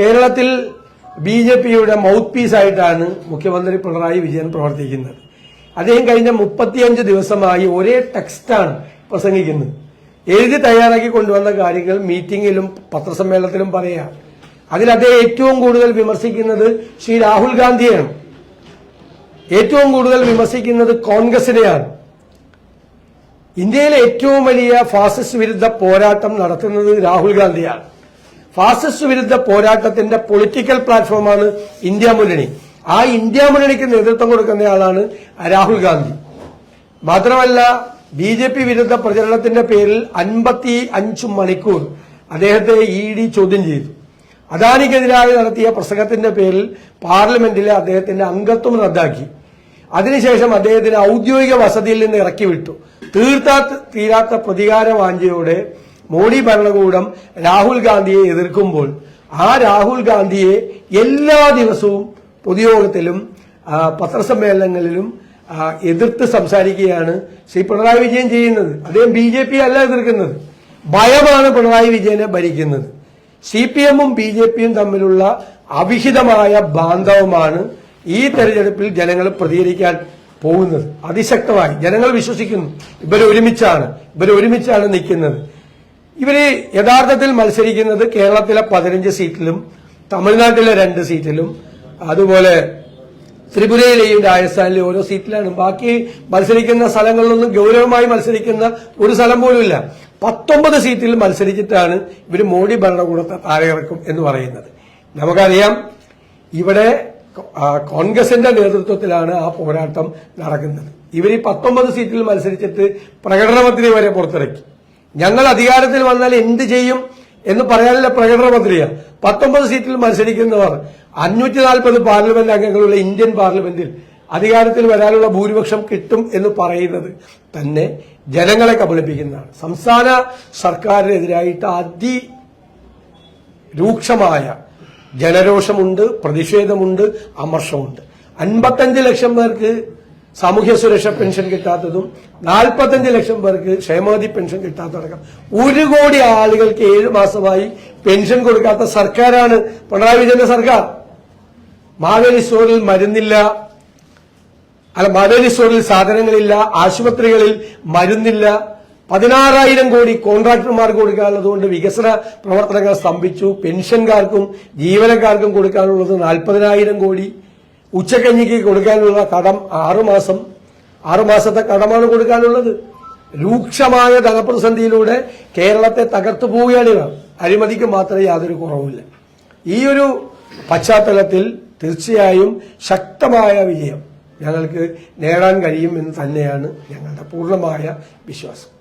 കേരളത്തിൽ B J പിയുടെ mouth പീസായിട്ടാണ് മുഖ്യമന്ത്രി പിണറായി വിജയൻ പ്രവർത്തിക്കുന്നത്. അദ്ദേഹം കഴിഞ്ഞ മുപ്പത്തിയഞ്ച് ദിവസമായി ഒരേ ടെക്സ്റ്റാണ് പ്രസംഗിക്കുന്നത്. എഴുതി തയ്യാറാക്കി കൊണ്ടുവന്ന കാര്യങ്ങൾ മീറ്റിംഗിലും പത്രസമ്മേളനത്തിലും പറയാം. അതിൽ അദ്ദേഹം ഏറ്റവും കൂടുതൽ വിമർശിക്കുന്നത് ശ്രീ രാഹുൽ ഗാന്ധിയാണ്. ഏറ്റവും കൂടുതൽ വിമർശിക്കുന്നത് കോൺഗ്രസിനെയാണ്. ഇന്ത്യയിലെ ഏറ്റവും വലിയ ഫാസിസ്റ്റ് വിരുദ്ധ പോരാട്ടം നടത്തുന്നത് രാഹുൽ ഗാന്ധിയാണ്. ഫാസിസ്റ്റ് വിരുദ്ധ പോരാട്ടത്തിന്റെ പൊളിറ്റിക്കൽ പ്ലാറ്റ്ഫോമാണ് ഇന്ത്യ മുന്നണി. ആ ഇന്ത്യ മുന്നണിക്ക് നേതൃത്വം കൊടുക്കുന്നയാളാണ് രാഹുൽ ഗാന്ധി. മാത്രമല്ല ബി ജെ പി വിരുദ്ധ പ്രചരണത്തിന്റെ പേരിൽ അൻപത്തി അഞ്ച് മണിക്കൂർ അദ്ദേഹത്തെ ഇ ഡി ചോദ്യം ചെയ്തു. അദാനിക്കെതിരായി നടത്തിയ പ്രസംഗത്തിന്റെ പേരിൽ പാർലമെന്റിലെ അദ്ദേഹത്തിന്റെ അംഗത്വം റദ്ദാക്കി. അതിനുശേഷം അദ്ദേഹത്തിന് ഔദ്യോഗിക വസതിയിൽ നിന്ന് ഇറക്കിവിട്ടു. തീർത്താ തീരാത്ത പ്രതികാര വാഞ്ചയോടെ മോഡി ഭരണകൂടം രാഹുൽ ഗാന്ധിയെ എതിർക്കുമ്പോൾ ആ രാഹുൽ ഗാന്ധിയെ എല്ലാ ദിവസവും പൊതുയോഗത്തിലും പത്രസമ്മേളനങ്ങളിലും എതിർത്ത് സംസാരിക്കുകയാണ് ശ്രീ പിണറായി വിജയൻ ചെയ്യുന്നത്. അദ്ദേഹം ബി ജെ പി അല്ല എതിർക്കുന്നത്. ഭയമാണ് പിണറായി വിജയനെ ഭരിക്കുന്നത്. സി പി എമ്മും ബി ജെ പിയും തമ്മിലുള്ള അവിഹിതമായ ബാന്ധവമാണ് ഈ തെരഞ്ഞെടുപ്പിൽ ജനങ്ങൾ പ്രതികരിക്കാൻ പോകുന്നത്. അതിശക്തമായി. ജനങ്ങൾ വിശ്വസിക്കുന്നു. ഇവരൊരുമിച്ചാണ്. ഇവരൊരുമിച്ചാണ് നിൽക്കുന്നത്. ഇവർ യഥാർത്ഥത്തിൽ മത്സരിക്കുന്നത് കേരളത്തിലെ പതിനഞ്ച് സീറ്റിലും തമിഴ്നാട്ടിലെ രണ്ട് സീറ്റിലും അതുപോലെ ത്രിപുരയിലെയും രാജസ്ഥാനിലെയും ഓരോ സീറ്റിലാണ്. ബാക്കി മത്സരിക്കുന്ന സ്ഥലങ്ങളിലൊന്നും ഗൗരവമായി മത്സരിക്കുന്ന ഒരു സ്ഥലം പോലുമില്ല. പത്തൊമ്പത് സീറ്റിൽ മത്സരിച്ചിട്ടാണ് ഇവർ മോഡി ഭരണകൂടത്തെ താരയിറക്കും എന്ന് പറയുന്നത്. നമുക്കറിയാം ഇവിടെ കോൺഗ്രസിന്റെ നേതൃത്വത്തിലാണ് ആ പോരാട്ടം നടക്കുന്നത്. ഇവർ ഈ പത്തൊമ്പത് സീറ്റിൽ മത്സരിച്ചിട്ട് പ്രകടനത്തിന് വരെ പുറത്തിറക്കി. ഞങ്ങൾ അധികാരത്തിൽ വന്നാൽ എന്ത് ചെയ്യും എന്ന് പറയാനുള്ള പ്രകടനപത്രിക പത്തൊമ്പത് സീറ്റിൽ മത്സരിക്കുന്നവർ അഞ്ഞൂറ്റി നാൽപ്പത് പാർലമെന്റ് അംഗങ്ങളുള്ള ഇന്ത്യൻ പാർലമെന്റിൽ അധികാരത്തിൽ വരാനുള്ള ഭൂരിപക്ഷം കിട്ടും എന്ന് പറയുന്നത് തന്നെ ജനങ്ങളെ കബളിപ്പിക്കുന്നതാണ്. സംസ്ഥാന സർക്കാരിനെതിരായിട്ട് അതി രൂക്ഷമായ ജനരോഷമുണ്ട് പ്രതിഷേധമുണ്ട് അമർഷമുണ്ട്. അൻപത്തഞ്ച് ലക്ഷം പേർക്ക് സാമൂഹ്യ സുരക്ഷ പെൻഷൻ കിട്ടാത്തതും നാൽപ്പത്തഞ്ച് ലക്ഷം പേർക്ക് ക്ഷേമനിധി പെൻഷൻ കിട്ടാത്തതടക്കം. ഒരു കോടി ആളുകൾക്ക് ഏഴ് മാസമായി പെൻഷൻ കൊടുക്കാത്ത സർക്കാരാണ് പിണറായി വിജയന്റെ സർക്കാർ. മാവേലി സ്റ്റോറിൽ മരുന്നില്ല. അല്ല മാവേലി സ്റ്റോറിൽ സാധനങ്ങളില്ല ആശുപത്രികളിൽ മരുന്നില്ല. പതിനാറായിരം കോടി കോൺട്രാക്ടർമാർക്ക് കൊടുക്കാനുള്ളത് കൊണ്ട് വികസന പ്രവർത്തനങ്ങൾ സ്തംഭിച്ചു. പെൻഷൻകാർക്കും ജീവനക്കാർക്കും കൊടുക്കാനുള്ളത് നാൽപ്പതിനായിരം കോടി. ഉച്ചക്കഞ്ഞിക്ക് കൊടുക്കാനുള്ള കടം ആറുമാസം ആറുമാസത്തെ കടമാണ് കൊടുക്കാനുള്ളത്. രൂക്ഷമായ ധനപ്രതിസന്ധിയിലൂടെ കേരളത്തെ തകർത്തു പോവുകയാണ് ഇവർ. അഴിമതിക്ക് മാത്രമേ യാതൊരു കുറവുമില്ല. ഈ ഒരു പശ്ചാത്തലത്തിൽ തീർച്ചയായും ശക്തമായ വിജയം ഞങ്ങൾക്ക് നേടാൻ കഴിയുമെന്ന് തന്നെയാണ് ഞങ്ങളുടെ പൂർണമായ വിശ്വാസം.